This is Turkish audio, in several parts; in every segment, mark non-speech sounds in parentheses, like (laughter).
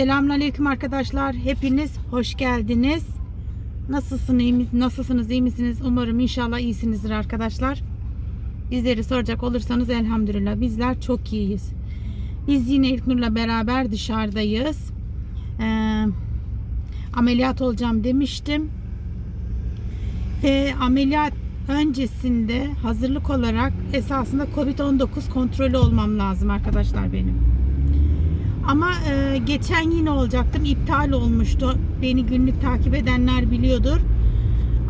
Selamünaleyküm arkadaşlar. Hepiniz hoş geldiniz. Nasılsınız, iyi, nasılsınız, iyi misiniz? Umarım inşallah iyisinizdir arkadaşlar. Bizleri soracak olursanız elhamdülillah bizler çok iyiyiz. Biz yine İlknur'la beraber dışarıdayız. Ee, ameliyat olacağım demiştim. Ve ameliyat öncesinde hazırlık olarak esasında Covid-19 kontrolü olmam lazım arkadaşlar benim. Ama e, geçen yine olacaktım. iptal olmuştu. Beni günlük takip edenler biliyordur.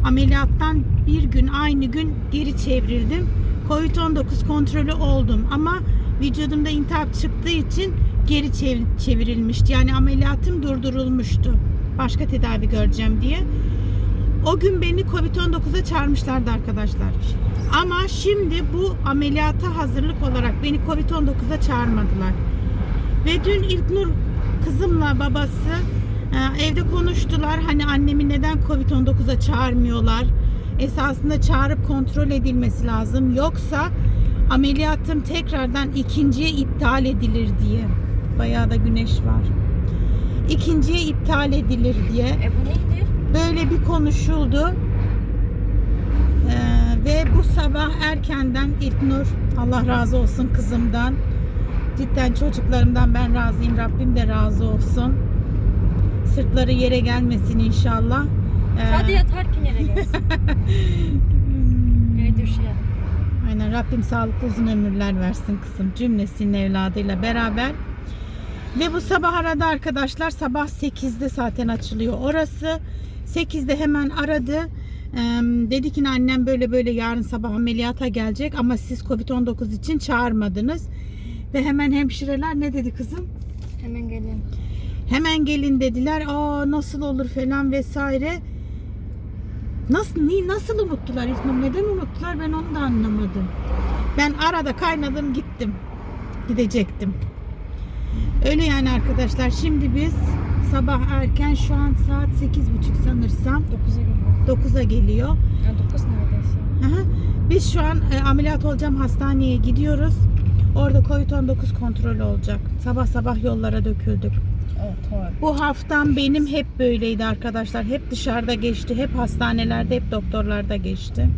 Ameliyattan bir gün aynı gün geri çevrildim. Covid-19 kontrolü oldum ama vücudumda intihap çıktığı için geri çev- çevrilmişti. Yani ameliyatım durdurulmuştu. Başka tedavi göreceğim diye. O gün beni Covid-19'a çağırmışlardı arkadaşlar. Ama şimdi bu ameliyata hazırlık olarak beni Covid-19'a çağırmadılar. Ve dün İlknur kızımla babası e, evde konuştular. Hani annemi neden Covid-19'a çağırmıyorlar? Esasında çağırıp kontrol edilmesi lazım. Yoksa ameliyatım tekrardan ikinciye iptal edilir diye. Bayağı da güneş var. İkinciye iptal edilir diye E bu nedir? böyle bir konuşuldu. Ee, ve bu sabah erkenden İlknur Allah razı olsun kızımdan. Cidden çocuklarımdan ben razıyım. Rabbim de razı olsun. Sırtları yere gelmesin inşallah. Ee, Hadi yatarken yere gelsin. (laughs) Öyle düşüyor. Aynen Rabbim sağlıklı uzun ömürler versin kızım. Cümlesinin evladıyla beraber. Ve bu sabah aradı arkadaşlar. Sabah 8'de zaten açılıyor orası. 8'de hemen aradı. Ee, dedi ki annem böyle böyle yarın sabah ameliyata gelecek ama siz Covid-19 için çağırmadınız. Ve hemen hemşireler ne dedi kızım? Hemen gelin. Hemen gelin dediler. Aa nasıl olur falan vesaire. Nasıl ni nasıl unuttular İlknur? Neden unuttular? Ben onu da anlamadım. Ben arada kaynadım gittim. Gidecektim. Öyle yani arkadaşlar. Şimdi biz sabah erken şu an saat 8.30 sanırsam 9'a geliyor. 9'a geliyor. Ya 9 neredeyse. Aha. Biz şu an e, ameliyat olacağım hastaneye gidiyoruz. Orada Covid-19 kontrolü olacak. Sabah sabah yollara döküldük. Evet. Bu haftam benim hep böyleydi arkadaşlar. Hep dışarıda geçti. Hep hastanelerde, hep doktorlarda geçti.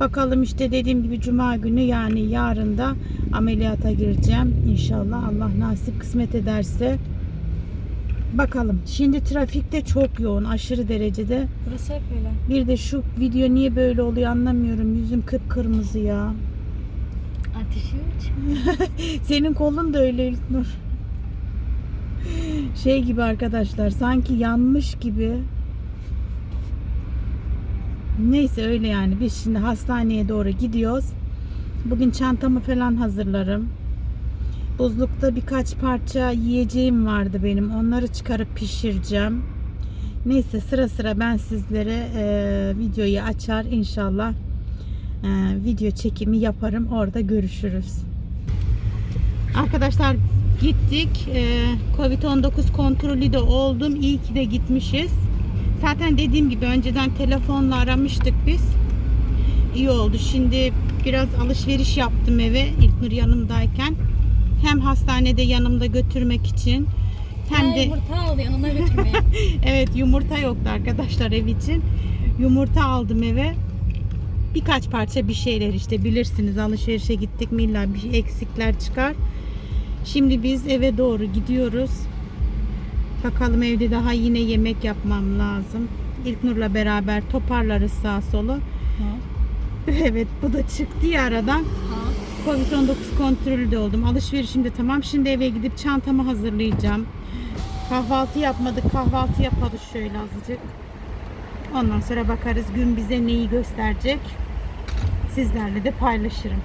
Bakalım işte dediğim gibi cuma günü yani yarın da ameliyata gireceğim. İnşallah Allah nasip kısmet ederse. Bakalım. Şimdi trafikte çok yoğun. Aşırı derecede. Burası hep öyle. Bir de şu video niye böyle oluyor anlamıyorum. Yüzüm kıpkırmızı ya. Ateşi uç. (laughs) Senin kolun da öyle İlknur. Şey gibi arkadaşlar sanki yanmış gibi. Neyse öyle yani biz şimdi hastaneye doğru gidiyoruz. Bugün çantamı falan hazırlarım. Buzlukta birkaç parça yiyeceğim vardı benim. Onları çıkarıp pişireceğim. Neyse sıra sıra ben sizlere e, videoyu açar inşallah video çekimi yaparım. Orada görüşürüz. Arkadaşlar gittik. Ee, Covid-19 kontrolü de oldum. İyi ki de gitmişiz. Zaten dediğim gibi önceden telefonla aramıştık biz. İyi oldu. Şimdi biraz alışveriş yaptım eve İlknur yanımdayken. Hem hastanede yanımda götürmek için hem Hem de yumurta al yanına (laughs) götürmeye. evet yumurta yoktu arkadaşlar ev için. Yumurta aldım eve. Birkaç parça bir şeyler işte bilirsiniz alışverişe gittik mi illa bir eksikler çıkar. Şimdi biz eve doğru gidiyoruz. Bakalım evde daha yine yemek yapmam lazım. İlknur'la beraber toparlarız sağ solu. (laughs) Evet bu da çıktı ya aradan. ha. Covid-19 kontrolü de oldum. Alışverişim de tamam. Şimdi eve gidip çantamı hazırlayacağım. Kahvaltı yapmadık. Kahvaltı yaparız şöyle azıcık. Ondan sonra bakarız gün bize neyi gösterecek. Sizlerle de paylaşırım.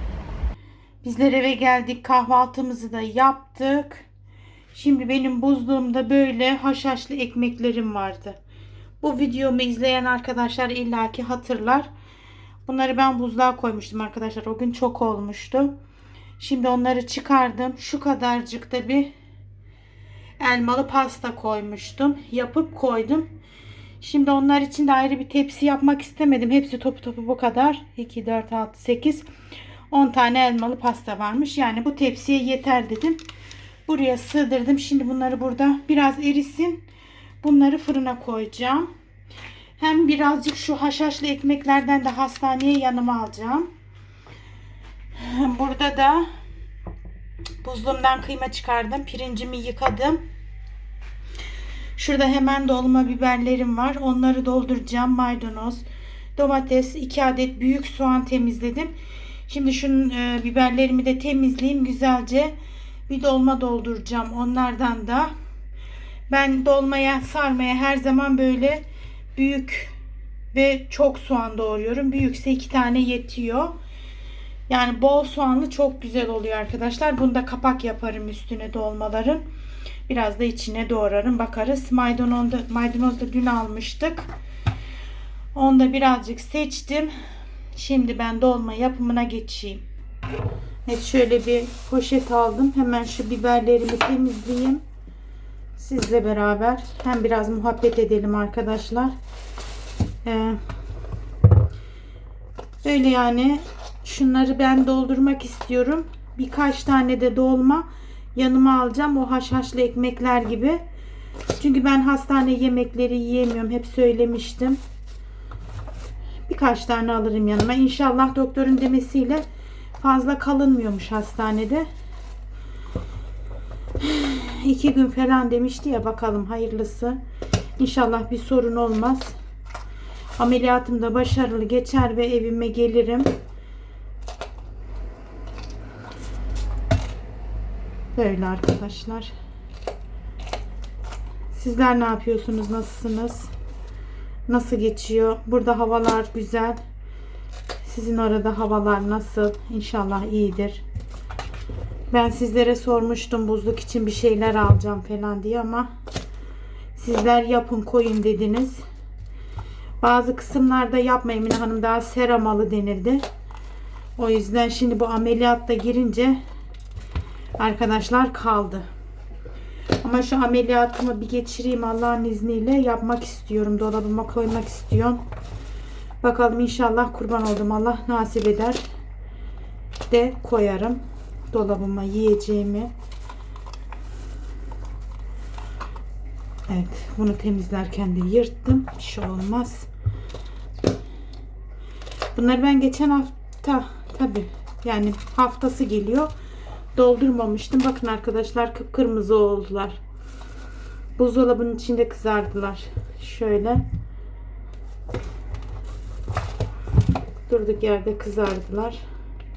Bizler eve geldik. Kahvaltımızı da yaptık. Şimdi benim buzluğumda böyle haşhaşlı ekmeklerim vardı. Bu videomu izleyen arkadaşlar illaki hatırlar. Bunları ben buzluğa koymuştum arkadaşlar. O gün çok olmuştu. Şimdi onları çıkardım. Şu kadarcık da bir elmalı pasta koymuştum. Yapıp koydum. Şimdi onlar için de ayrı bir tepsi yapmak istemedim. Hepsi topu topu bu kadar. 2, 4, 6, 8, 10 tane elmalı pasta varmış. Yani bu tepsiye yeter dedim. buraya sığdırdım. Şimdi bunları burada biraz erisin. Bunları fırına koyacağım. Hem birazcık şu haşhaşlı ekmeklerden de hastaneye yanıma alacağım. Burada da buzluğumdan kıyma çıkardım. Pirincimi yıkadım. Şurada hemen dolma biberlerim var. Onları dolduracağım. Maydanoz, domates, 2 adet büyük soğan temizledim. Şimdi şunun e, biberlerimi de temizleyeyim güzelce. Bir dolma dolduracağım onlardan da. Ben dolmaya, sarmaya her zaman böyle büyük ve çok soğan doğruyorum. Büyükse iki tane yetiyor. Yani bol soğanlı çok güzel oluyor arkadaşlar. Bunda kapak yaparım üstüne dolmaların. Biraz da içine doğrarım. Bakarız. Maydanoz da, maydanoz da dün almıştık. Onu da birazcık seçtim. Şimdi ben dolma yapımına geçeyim. Evet şöyle bir poşet aldım. Hemen şu biberlerimi temizleyeyim. Sizle beraber hem biraz muhabbet edelim arkadaşlar. Ee, böyle yani şunları ben doldurmak istiyorum. Birkaç tane de dolma yanıma alacağım. O haşhaşlı ekmekler gibi. Çünkü ben hastane yemekleri yiyemiyorum. Hep söylemiştim. Birkaç tane alırım yanıma. İnşallah doktorun demesiyle fazla kalınmıyormuş hastanede. (sighs) İki gün falan demişti ya bakalım hayırlısı. İnşallah bir sorun olmaz. Ameliyatım da başarılı geçer ve evime gelirim. Böyle arkadaşlar. Sizler ne yapıyorsunuz? Nasılsınız? Nasıl geçiyor? Burada havalar güzel. Sizin orada havalar nasıl? İnşallah iyidir. Ben sizlere sormuştum buzluk için bir şeyler alacağım falan diye ama sizler yapın koyun dediniz. Bazı kısımlarda yapma Emine Hanım daha seramalı denildi. O yüzden şimdi bu ameliyatta girince arkadaşlar kaldı. Ama şu ameliyatımı bir geçireyim Allah'ın izniyle yapmak istiyorum. Dolabıma koymak istiyorum. Bakalım inşallah kurban oldum. Allah nasip eder de koyarım dolabıma yiyeceğimi. Evet, bunu temizlerken de yırttım. Bir şey olmaz. Bunları ben geçen hafta tabi yani haftası geliyor. Doldurmamıştım. Bakın arkadaşlar kıpkırmızı oldular. Buzdolabının içinde kızardılar. Şöyle. Durduk yerde kızardılar.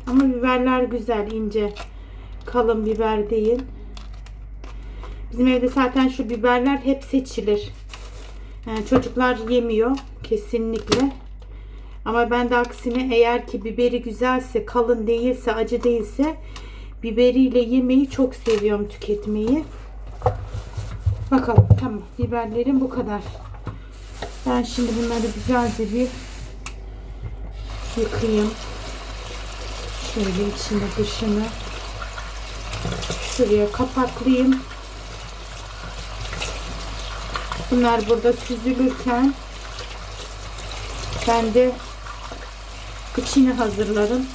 Ama biberler güzel, ince. Kalın biber değil. Bizim evde zaten şu biberler hep seçilir. Yani çocuklar yemiyor kesinlikle. Ama ben de aksine eğer ki biberi güzelse, kalın değilse, acı değilse biberiyle yemeyi çok seviyorum tüketmeyi. Bakalım tamam biberlerim bu kadar. Ben şimdi bunları güzelce bir yıkayayım. Şöyle içini dışını şuraya kapaklayayım. Bunlar burada süzülürken ben de içini hazırlarım.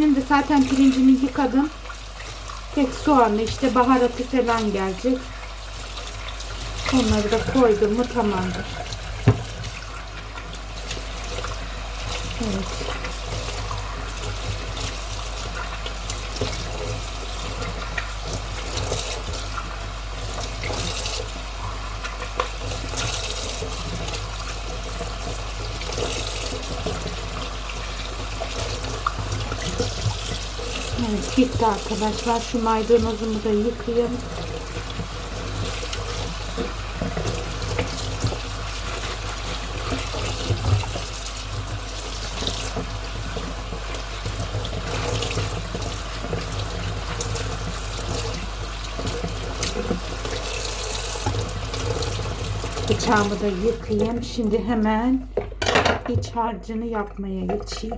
İçinin de zaten pirincini yıkadım. Tek soğanlı işte baharatı falan gelecek. Onları da koydum mu tamamdır. Evet. Evet bitti arkadaşlar. Şu maydanozumu da yıkayayım. Bıçağımı da yıkayayım. Şimdi hemen iç harcını yapmaya geçeyim.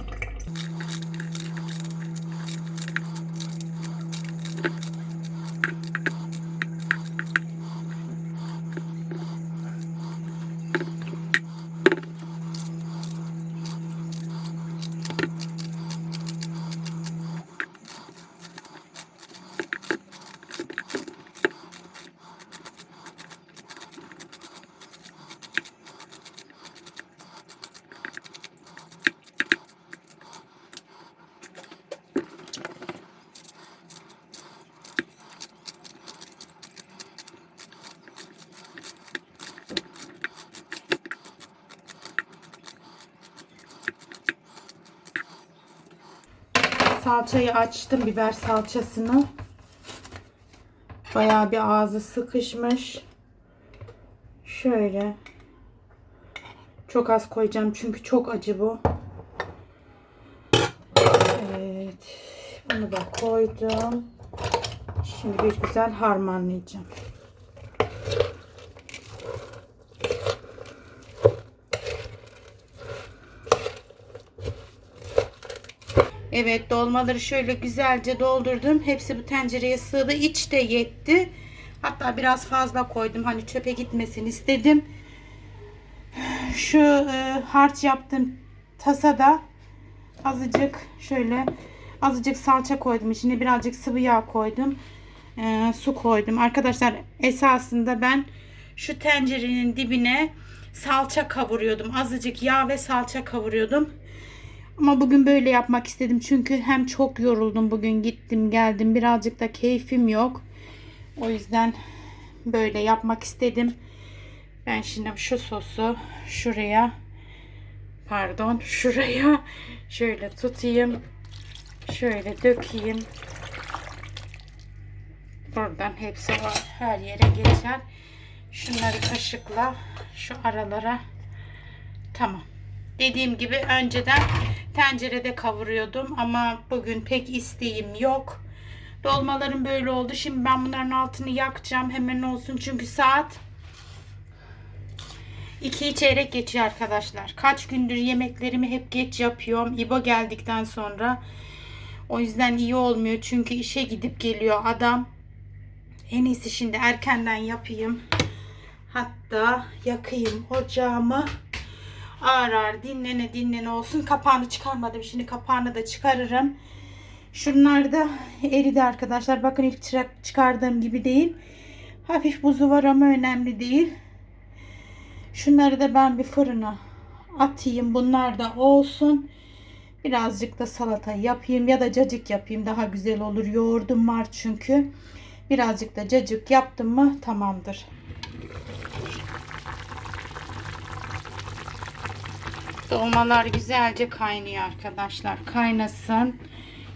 Salçayı açtım. Biber salçasını. Bayağı bir ağzı sıkışmış. Şöyle. Çok az koyacağım çünkü çok acı bu. Evet. Bunu da koydum. Şimdi bir güzel harmanlayacağım. Evet dolmaları şöyle güzelce doldurdum. Hepsi bu tencereye sığdı. İç de yetti. Hatta biraz fazla koydum. Hani çöpe gitmesin istedim. Şu e, harç yaptığım tasada azıcık şöyle azıcık salça koydum. İçine birazcık sıvı yağ koydum. E, su koydum. Arkadaşlar esasında ben şu tencerenin dibine salça kavuruyordum. Azıcık yağ ve salça kavuruyordum. Ama bugün böyle yapmak istedim. Çünkü hem çok yoruldum bugün gittim geldim. Birazcık da keyfim yok. O yüzden böyle yapmak istedim. Ben şimdi şu sosu şuraya pardon (laughs) şuraya şöyle tutayım. Şöyle dökeyim. Buradan hepsi var. Her yere geçer. Şunları kaşıkla şu aralara tamam. Dediğim gibi önceden tencerede kavuruyordum ama bugün pek isteğim yok. Dolmalarım böyle oldu. Şimdi ben bunların altını yakacağım. Hemen olsun çünkü saat 2'yi çeyrek geçiyor arkadaşlar. Kaç gündür yemeklerimi hep geç yapıyorum. İbo geldikten sonra. O yüzden iyi olmuyor. Çünkü işe gidip geliyor adam. En iyisi şimdi erkenden yapayım. Hatta yakayım ocağımı ağır ağır dinlene dinlene olsun. Kapağını çıkarmadım. Şimdi kapağını da çıkarırım. Şunlar da eridi arkadaşlar. Bakın ilk çıkardığım gibi değil. Hafif buzu var ama önemli değil. Şunları da ben bir fırına atayım. Bunlar da olsun. Birazcık da salata yapayım ya da cacık yapayım. Daha güzel olur. Yoğurdum var çünkü. Birazcık da cacık yaptım mı tamamdır. Dolmalar güzelce kaynıyor arkadaşlar. Kaynasın.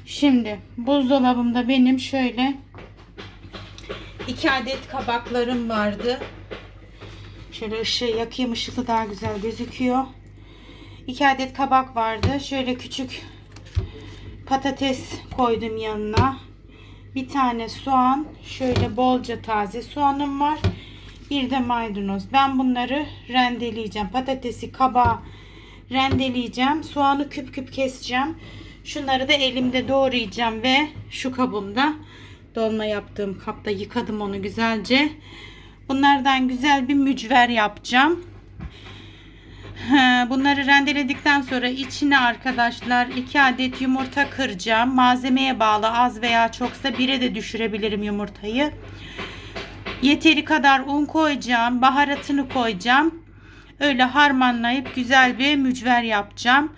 Şimdi buzdolabımda benim şöyle iki adet kabaklarım vardı. Şöyle ışığı yakayım. Işıklı daha güzel gözüküyor. İki adet kabak vardı. Şöyle küçük patates koydum yanına. Bir tane soğan. Şöyle bolca taze soğanım var. Bir de maydanoz. Ben bunları rendeleyeceğim. Patatesi, kabağı rendeleyeceğim. Soğanı küp küp keseceğim. Şunları da elimde doğrayacağım ve şu kabımda dolma yaptığım kapta yıkadım onu güzelce. Bunlardan güzel bir mücver yapacağım. Bunları rendeledikten sonra içine arkadaşlar 2 adet yumurta kıracağım. Malzemeye bağlı az veya çoksa 1'e de düşürebilirim yumurtayı. Yeteri kadar un koyacağım. Baharatını koyacağım. Öyle harmanlayıp güzel bir mücver yapacağım.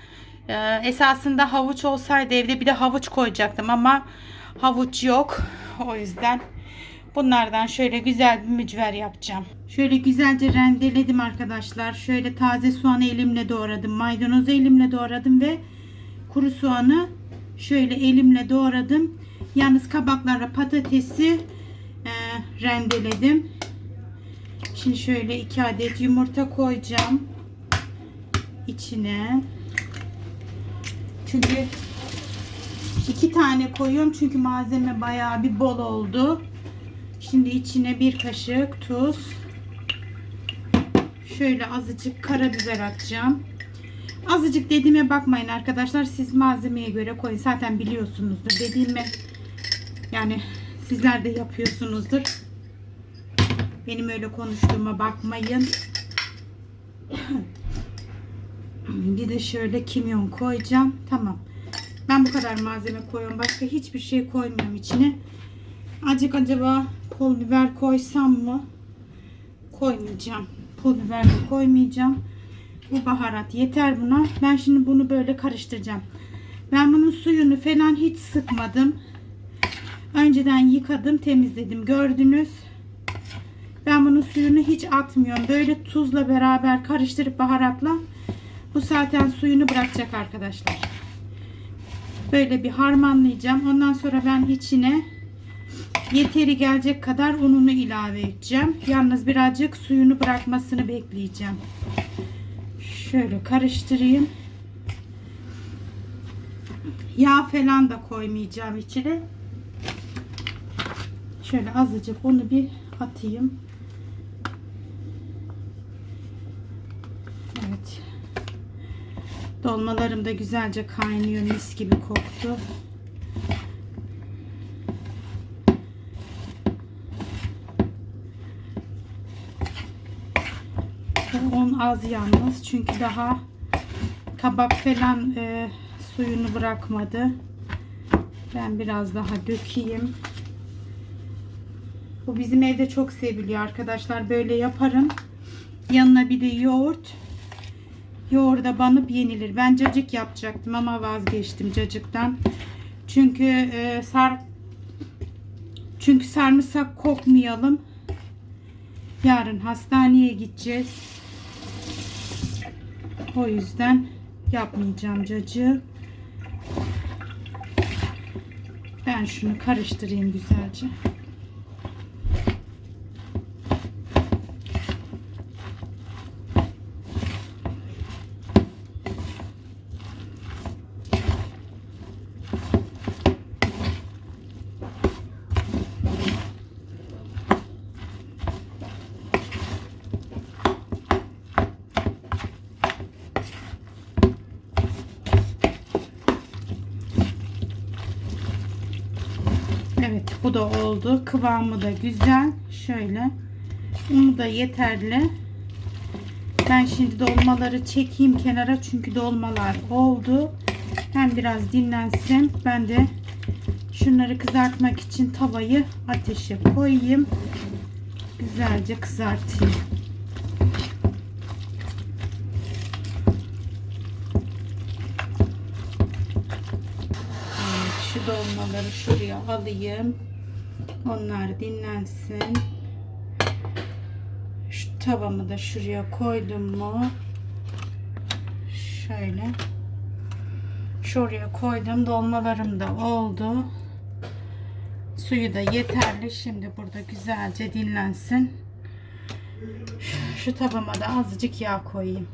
Ee, esasında havuç olsaydı evde bir de havuç koyacaktım ama havuç yok. O yüzden bunlardan şöyle güzel bir mücver yapacağım. Şöyle güzelce rendeledim arkadaşlar. Şöyle taze soğanı elimle doğradım. Maydanozu elimle doğradım ve kuru soğanı şöyle elimle doğradım. Yalnız kabaklarla patatesi e, rendeledim. Şimdi şöyle iki adet yumurta koyacağım içine. Çünkü iki tane koyuyorum çünkü malzeme bayağı bir bol oldu. Şimdi içine bir kaşık tuz. Şöyle azıcık karabiber atacağım. Azıcık dediğime bakmayın arkadaşlar. Siz malzemeye göre koyun. Zaten biliyorsunuzdur. Dediğime yani sizler de yapıyorsunuzdur. Benim öyle konuştuğuma bakmayın. Bir de şöyle kimyon koyacağım. Tamam. Ben bu kadar malzeme koyuyorum. Başka hiçbir şey koymuyorum içine. Azıcık acaba pul biber koysam mı? Koymayacağım. Pul biber de koymayacağım. Bu baharat yeter buna. Ben şimdi bunu böyle karıştıracağım. Ben bunun suyunu falan hiç sıkmadım. Önceden yıkadım, temizledim. Gördünüz. Ben bunun suyunu hiç atmıyorum. Böyle tuzla beraber karıştırıp baharatla bu zaten suyunu bırakacak arkadaşlar. Böyle bir harmanlayacağım. Ondan sonra ben içine yeteri gelecek kadar ununu ilave edeceğim. Yalnız birazcık suyunu bırakmasını bekleyeceğim. Şöyle karıştırayım. Yağ falan da koymayacağım içine. Şöyle azıcık onu bir atayım. Evet. Dolmalarım da güzelce kaynıyor. Mis gibi koktu. Un az yalnız. Çünkü daha kabak falan e, suyunu bırakmadı. Ben biraz daha dökeyim. Bu bizim evde çok seviliyor arkadaşlar. Böyle yaparım. Yanına bir de yoğurt. Yoğurda banıp yenilir. Ben cacık yapacaktım ama vazgeçtim cacıktan. Çünkü e, sar çünkü sarımsak kokmayalım. Yarın hastaneye gideceğiz. O yüzden yapmayacağım cacığı. Ben şunu karıştırayım güzelce. Evet bu da oldu. Kıvamı da güzel. Şöyle. Unu da yeterli. Ben şimdi dolmaları çekeyim kenara çünkü dolmalar oldu. Hem biraz dinlensin. Ben de şunları kızartmak için tavayı ateşe koyayım. Güzelce kızartayım. Şu dolmaları şuraya alayım. Onlar dinlensin. Şu tavamı da şuraya koydum mu? Şöyle. Şuraya koydum. Dolmalarım da oldu. Suyu da yeterli. Şimdi burada güzelce dinlensin. Şu tavama da azıcık yağ koyayım.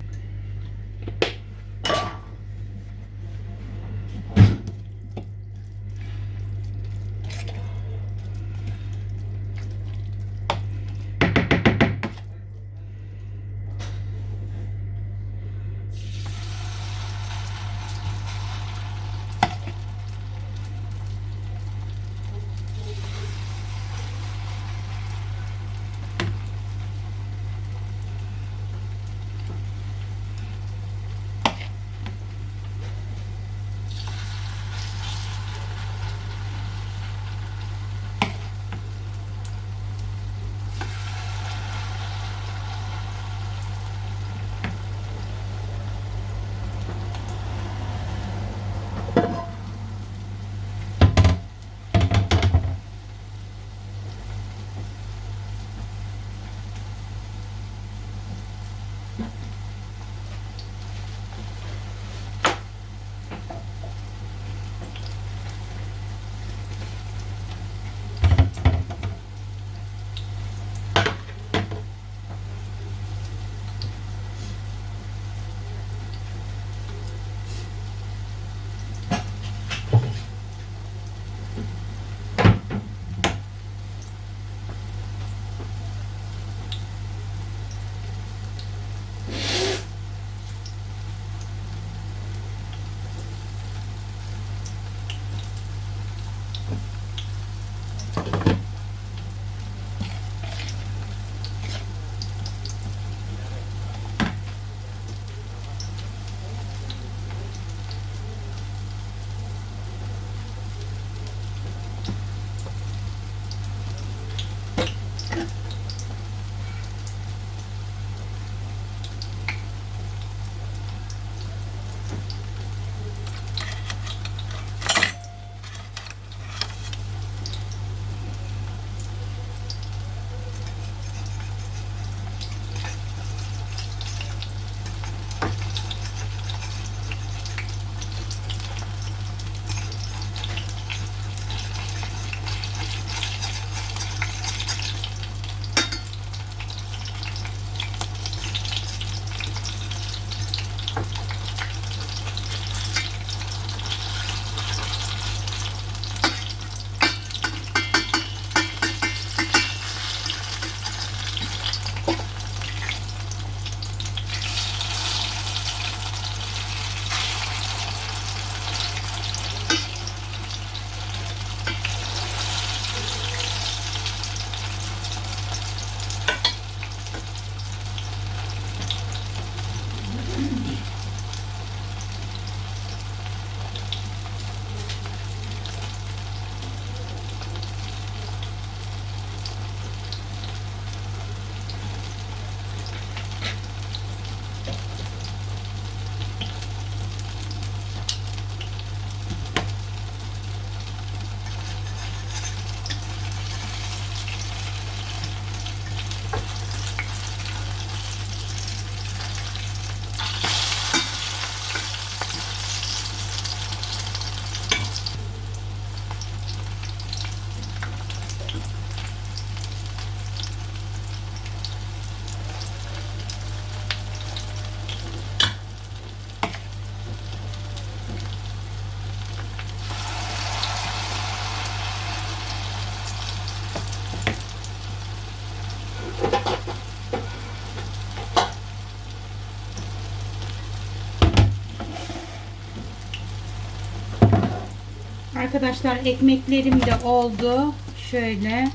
Arkadaşlar ekmeklerim de oldu. Şöyle.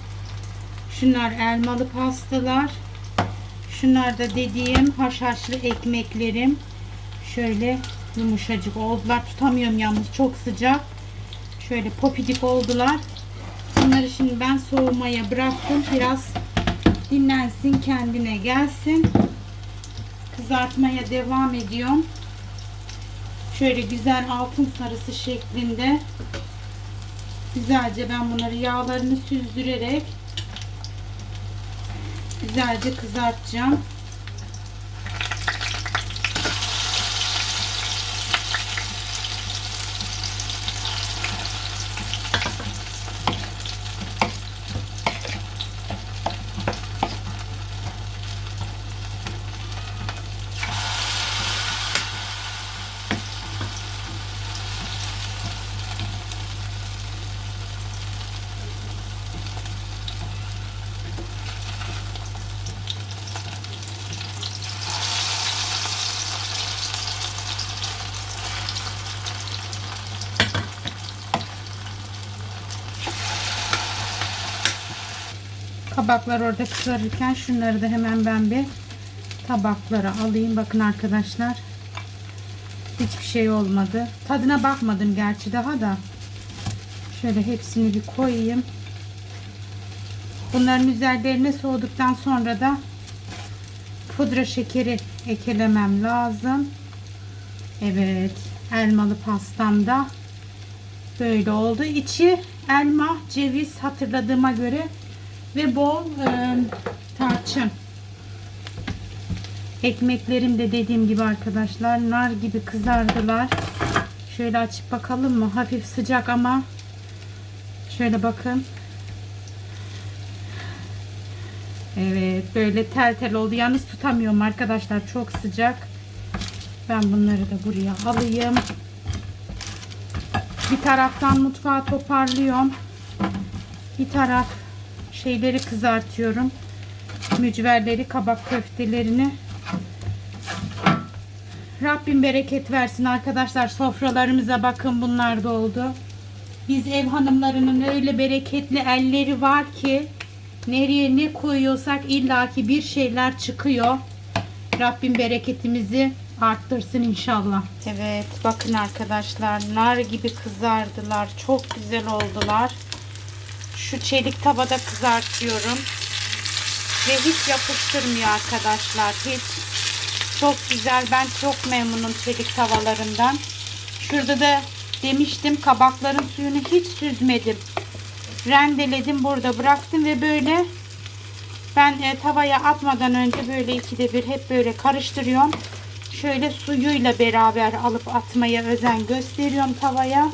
Şunlar elmalı pastalar. Şunlar da dediğim haşhaşlı ekmeklerim. Şöyle yumuşacık oldular. Tutamıyorum yalnız çok sıcak. Şöyle pofidik oldular. Bunları şimdi ben soğumaya bıraktım. Biraz dinlensin kendine gelsin. Kızartmaya devam ediyorum. Şöyle güzel altın sarısı şeklinde güzelce ben bunları yağlarını süzdürerek güzelce kızartacağım. Kabaklar orada kızarırken şunları da hemen ben bir tabaklara alayım. Bakın arkadaşlar. Hiçbir şey olmadı. Tadına bakmadım gerçi daha da. Şöyle hepsini bir koyayım. Bunların üzerlerine soğuduktan sonra da pudra şekeri eklemem lazım. Evet. Elmalı pastam da böyle oldu. İçi elma, ceviz hatırladığıma göre ve bol e, tarçın. Ekmeklerim de dediğim gibi arkadaşlar nar gibi kızardılar. Şöyle açıp bakalım mı? Hafif sıcak ama şöyle bakın. Evet böyle tel tel oldu. Yalnız tutamıyorum arkadaşlar. Çok sıcak. Ben bunları da buraya alayım. Bir taraftan mutfağı toparlıyorum. Bir taraf şeyleri kızartıyorum. Mücverleri, kabak köftelerini. Rabbim bereket versin arkadaşlar. Sofralarımıza bakın bunlar da oldu. Biz ev hanımlarının öyle bereketli elleri var ki nereye ne koyuyorsak illaki bir şeyler çıkıyor. Rabbim bereketimizi arttırsın inşallah. Evet bakın arkadaşlar nar gibi kızardılar. Çok güzel oldular. Şu çelik tavada kızartıyorum. Ve hiç yapıştırmıyor arkadaşlar. Hiç. Çok güzel. Ben çok memnunum çelik tavalarından. Şurada da demiştim kabakların suyunu hiç süzmedim. Rendeledim burada bıraktım ve böyle ben e, tavaya atmadan önce böyle ikide bir hep böyle karıştırıyorum. Şöyle suyuyla beraber alıp atmaya özen gösteriyorum tavaya.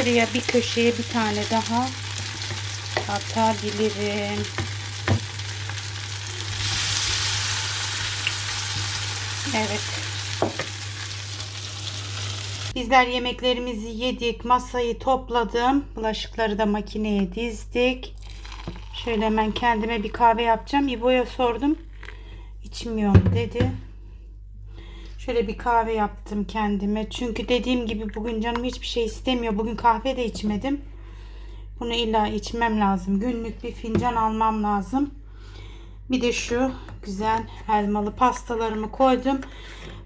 Şuraya bir köşeye bir tane daha atabilirim. Evet. Bizler yemeklerimizi yedik. Masayı topladım. Bulaşıkları da makineye dizdik. Şöyle hemen kendime bir kahve yapacağım. İbo'ya sordum. İçmiyorum dedi. Şöyle bir kahve yaptım kendime. Çünkü dediğim gibi bugün canım hiçbir şey istemiyor. Bugün kahve de içmedim. Bunu illa içmem lazım. Günlük bir fincan almam lazım. Bir de şu güzel elmalı pastalarımı koydum.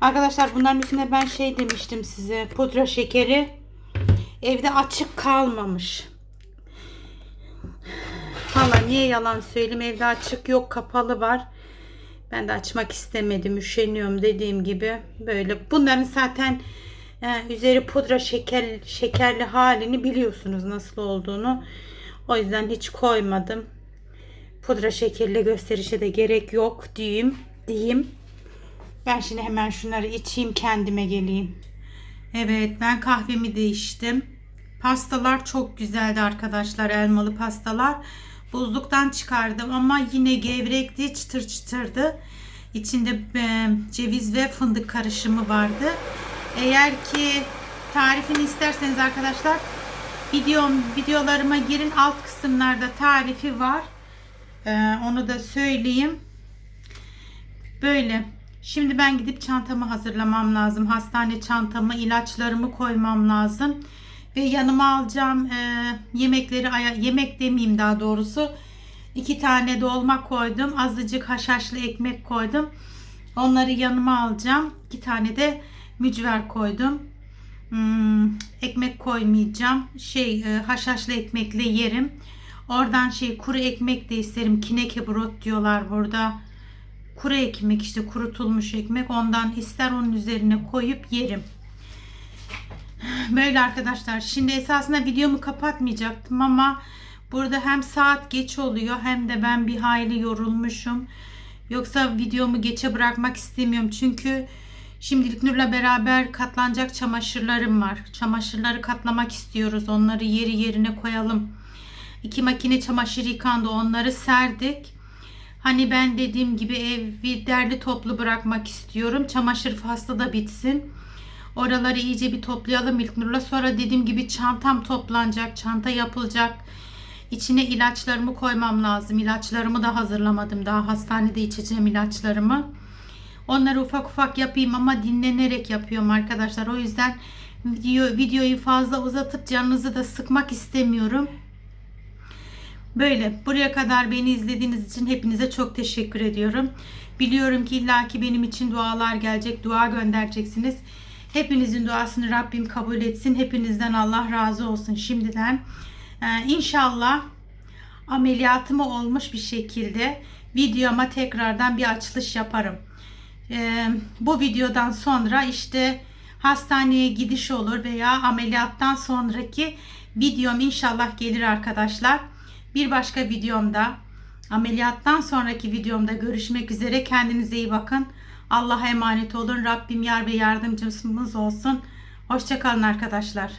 Arkadaşlar bunların üstüne ben şey demiştim size. Pudra şekeri. Evde açık kalmamış. Valla niye yalan söyleyeyim. Evde açık yok. Kapalı var. Ben de açmak istemedim. Üşeniyorum dediğim gibi. Böyle. Bunların zaten e, üzeri pudra şeker, şekerli halini biliyorsunuz nasıl olduğunu. O yüzden hiç koymadım. Pudra şekerli gösterişe de gerek yok diyeyim. diyeyim. Ben şimdi hemen şunları içeyim kendime geleyim. Evet ben kahvemi de içtim. Pastalar çok güzeldi arkadaşlar elmalı pastalar. Buzluktan çıkardım ama yine gevrekti çıtır çıtırdı. İçinde e, ceviz ve fındık karışımı vardı. Eğer ki tarifini isterseniz arkadaşlar videom videolarıma girin alt kısımlarda tarifi var. Ee, onu da söyleyeyim. Böyle. Şimdi ben gidip çantamı hazırlamam lazım. Hastane çantamı, ilaçlarımı koymam lazım. Ve yanıma alacağım e, yemekleri, yemek demeyeyim daha doğrusu. İki tane dolma koydum. Azıcık haşhaşlı ekmek koydum. Onları yanıma alacağım. İki tane de mücver koydum. Hmm, ekmek koymayacağım. Şey e, haşhaşlı ekmekle yerim. Oradan şey kuru ekmek de isterim. Kineke brot diyorlar burada. Kuru ekmek işte kurutulmuş ekmek. Ondan ister onun üzerine koyup yerim. Böyle arkadaşlar. Şimdi esasında videomu kapatmayacaktım ama burada hem saat geç oluyor hem de ben bir hayli yorulmuşum. Yoksa videomu geçe bırakmak istemiyorum. Çünkü şimdilik Nur'la beraber katlanacak çamaşırlarım var. Çamaşırları katlamak istiyoruz. Onları yeri yerine koyalım. İki makine çamaşır yıkandı. Onları serdik. Hani ben dediğim gibi evi derli toplu bırakmak istiyorum. Çamaşır faslı da bitsin. Oraları iyice bir toplayalım İlknur'la. Sonra dediğim gibi çantam toplanacak. Çanta yapılacak. İçine ilaçlarımı koymam lazım. İlaçlarımı da hazırlamadım. Daha hastanede içeceğim ilaçlarımı. Onları ufak ufak yapayım ama dinlenerek yapıyorum arkadaşlar. O yüzden video, videoyu fazla uzatıp canınızı da sıkmak istemiyorum. Böyle buraya kadar beni izlediğiniz için hepinize çok teşekkür ediyorum. Biliyorum ki illaki benim için dualar gelecek, dua göndereceksiniz. Hepinizin duasını Rabbim kabul etsin. Hepinizden Allah razı olsun şimdiden. Ee, inşallah ameliyatımı olmuş bir şekilde videoma tekrardan bir açılış yaparım. Ee, bu videodan sonra işte hastaneye gidiş olur veya ameliyattan sonraki videom inşallah gelir arkadaşlar. Bir başka videomda ameliyattan sonraki videomda görüşmek üzere. Kendinize iyi bakın. Allah'a emanet olun. Rabbim yar ve yardımcımız olsun. Hoşçakalın arkadaşlar.